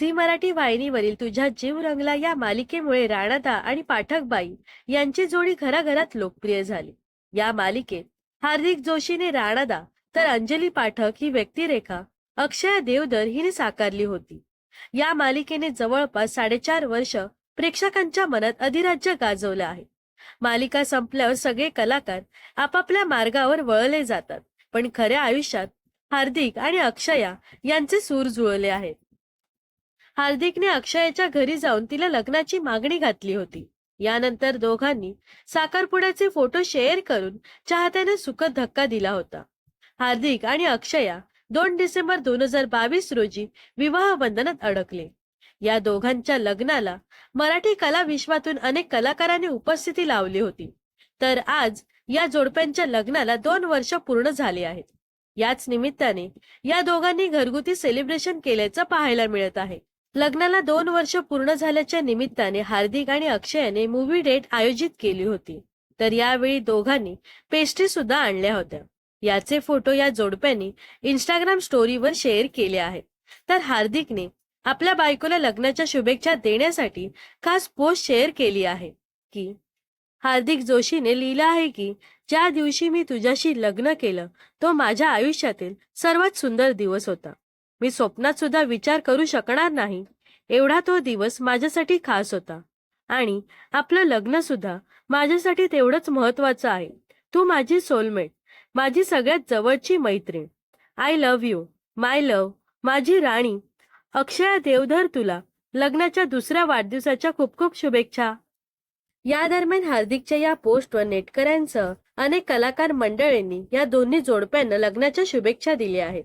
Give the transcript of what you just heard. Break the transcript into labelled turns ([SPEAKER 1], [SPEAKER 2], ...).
[SPEAKER 1] Zee Marathi वाहिनीवरील तुझ्या जीव रंगला या मालिकेमुळे राणादा आणि पाठकबाई यांची जोडी घराघरात लोकप्रिय झाली. या मालिकेत हार्दिक जोशीने राणादा तर अंजली पाठक ही व्यक्तिरेखा अक्षय देवधर हिने साकारली होती. या मालिकेने जवळपास साडेचार वर्ष प्रेक्षकांच्या मनात अधिराज्य गाजवलं आहे. मालिका संपल्यावर सगळे कलाकार आपापल्या मार्गावर वळले जातात पण खऱ्या आयुष्यात हार्दिक आणि अक्षया यांचे सूर जुळले आहेत. हार्दिकने अक्षयाच्या घरी जाऊन तिला लग्नाची मागणी घातली होती. यानंतर दोघांनी साखरपुड्याचे फोटो शेअर करून चाहत्याने सुखद धक्का दिला होता. हार्दिक आणि अक्षया दोन डिसेंबर दोन हजार बावीस रोजी विवाह बंधनात अडकले. या दोघांच्या लग्नाला मराठी कला विश्वातून अनेक कलाकारांनी उपस्थिती लावली होती. तर आज या जोडप्यांच्या लग्नाला दोन वर्ष पूर्ण झाले आहेत. याच निमित्ताने या दोघांनी घरगुती सेलिब्रेशन केल्याचं पाहायला मिळत आहे. लग्नाला दोन वर्ष पूर्ण झाल्याच्या निमित्ताने हार्दिक आणि अक्षयाने मूवी डेट आयोजित केली होती. तर यावेळी दोघांनी पेस्ट्री सुद्धा आणल्या होत्या. याचे फोटो या जोडप्यांनी इंस्टाग्राम स्टोरीवर शेअर केले आहेत. तर हार्दिकने आपल्या बायकोला लग्नाच्या शुभेच्छा देण्यासाठी खास पोस्ट शेअर केली आहे. की हार्दिक जोशीने लिहिलं आहे की ज्या दिवशी मी तुझ्याशी लग्न केलं तो माझ्या आयुष्यातील सर्वात सुंदर दिवस होता. मी स्वप्नात सुद्धा विचार करू शकणार नाही. एवढा तो दिवस माझ्यासाठी खास होता. आणि आपलं लग्न सुद्धा माझ्यासाठी तेवढंच महत्वाचं आहे. तू माझी सोलमेट माझी सगळ्यात जवळची मैत्रीण. I love you my love माझी राणी. अक्षया देवधर तुला लग्नाच्या दुसऱ्या वाढदिवसाच्या खूप खूप शुभेच्छा. या दरम्यान हार्दिकच्या या पोस्टवर नेटकऱ्यांसह अनेक कलाकार मंडळींनी या दोन्ही जोडप्यांना लग्नाच्या शुभेच्छा दिल्या आहेत.